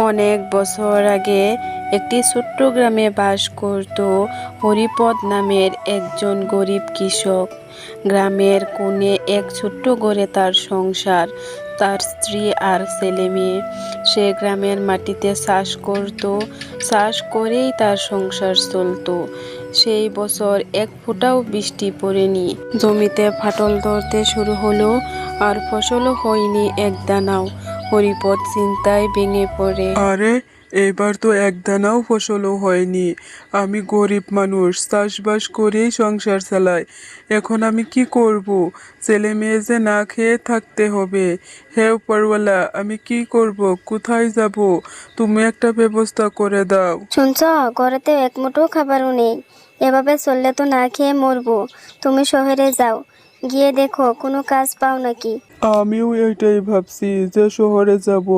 অনেক বছর আগে একটি ছোট্ট গ্রামে বাস করত হরিপদ নামের একজন গরিব কৃষক। গ্রামের কোণে এক ছোট্ট ঘরে তার সংসার, তার স্ত্রী আর ছেলে মেয়ে। সে গ্রামের মাটিতে চাষ করত, চাষ করেই তার সংসার চলতো। সেই বছর এক ফোঁটাও বৃষ্টি পড়েনি। জমিতে ফাটল ধরতে শুরু হলো আর ফসলও হয়নি এক দানাও। হরিপদ চিন্তায় ভেঙে পড়ে। আরে এবার তো এক দানাও ফসলও হয়নি। আমি গরিব মানুষ চাষবাস করেই সংসার চালাই। এখন আমি কি করব? ছেলে মেয়ে যে না খেয়ে থাকতে হবে। হে উপরওয়ালা আমি কি করব? কোথায় যাব? তুমি একটা ব্যবস্থা করে দাও। শুনছ ঘরেতে এক মুঠো খাবারও নেই। এভাবে চললে তো না খেয়ে মরবো। তুমি শহরে যাও। গিয়ে দেখো কোনো কাজ পাও নাকি? আমিও এটাই ভাবছি যে শহরে যাব।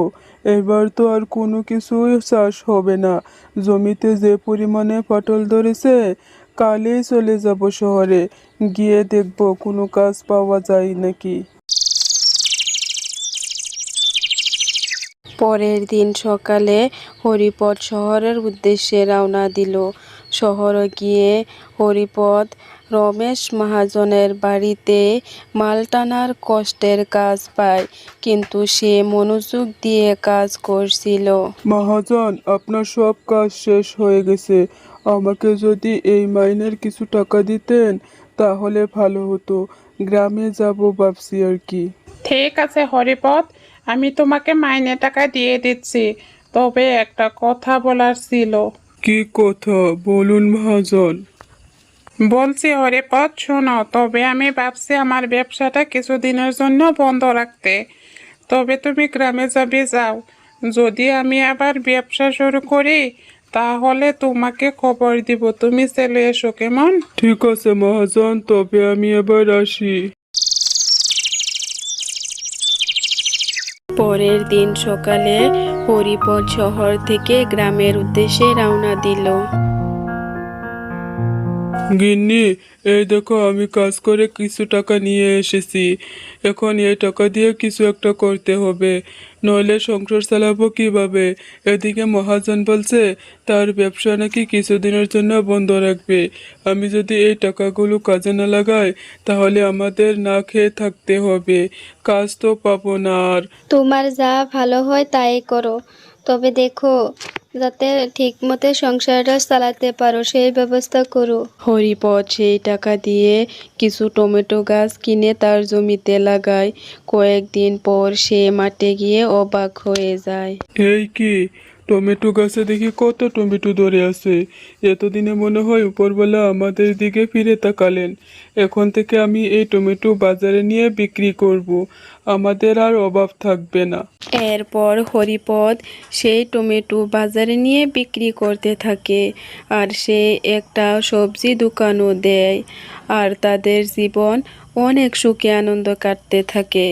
এবার তো আর কোনো কিছুই চাষ হবে না। জমিতে যে পরিমাণে পটল ধরেছে, কালই চলে যাব শহরে। গিয়ে দেখব কোনো কাজ পাওয়া যায় নাকি। পরের দিন সকালে হরিপদ শহরের উদ্দেশ্যে রওনা দিল। শহরে গিয়ে হরিপদ রমেশ মহাজনের বাড়িতে মাল টানার কষ্টের কাজ পায় কিন্তু সে মনোযোগ দিয়ে কাজ করছিল। মহাজন আপনার সব কাজ শেষ হয়ে গেছে। আমাকে যদি এই মাইনের কিছু টাকা দিতেন তাহলে ভালো হতো। গ্রামে যাব ভাবছি আর কি। ঠিক আছে হরিপদ আমি তোমাকে মাইনে টাকা দিয়ে দিচ্ছি। তবে একটা কথা বলার ছিল। কি কথা? বলুন মহাজন। বলছি হরিপদ শোনো তবে আমি ভাবছি আমার ব্যবসাটা কিছুদিনের জন্য বন্ধ রাখতে। তবে তুমি গ্রামে যাবে যাও। যদি আমি আবার ব্যবসা শুরু করি তাহলে তোমাকে খবর দিব। তুমি চলে এসো কেমন? ঠিক আছে মহাজন তবে আমি এবার আসি। পরের দিন সকালে হরিপদ শহর থেকে গ্রামের উদ্দেশ্যে রওনা দিল। গিন্নি, এই দেখো, আমি কাজ করে কিছু টাকা নিয়ে এসেছি। এখন এই টাকা দিয়ে কিছু একটা করতে হবে। নইলে সংসার চালাবো কীভাবে? এদিকে মহাজন বলছে, তার ব্যবসা নাকি কিছুদিনের জন্য বন্ধ রাখবে। আমি যদি এই টাকাগুলো কাজে না লাগাই, তাহলে আমাদের না খেয়ে থাকতে হবে। কাজ তো পাবো না আর। তোমার যা ভালো হয় তাই করো। তবে দেখো যাতে ঠিক মতো সংসারটা চালাতে পারো সেই ব্যবস্থা করো। হরিপদ সেই টাকা দিয়ে কিছু টমেটো গাছ কিনে তার জমিতে লাগায়। কয়েকদিন পর সে মাঠে গিয়ে অবাক হয়ে যায়। এই কি? টমেটো গাছে দেখি কত টমেটো ধরে আছে। এতদিনে মনে হয় উপরবেলা আমাদের দিকে ফিরে তাকালেন। এখন থেকে আমি এই টমেটো বাজারে নিয়ে বিক্রি করব। আমাদের আর অভাব থাকবে না। এরপর হরিপদ সেই টমেটো বাজারে নিয়ে বিক্রি করতে থাকে আর সে একটা সবজি দোকানও দেয় আর তাদের জীবন অনেক সুখে আনন্দ কাটতে থাকে।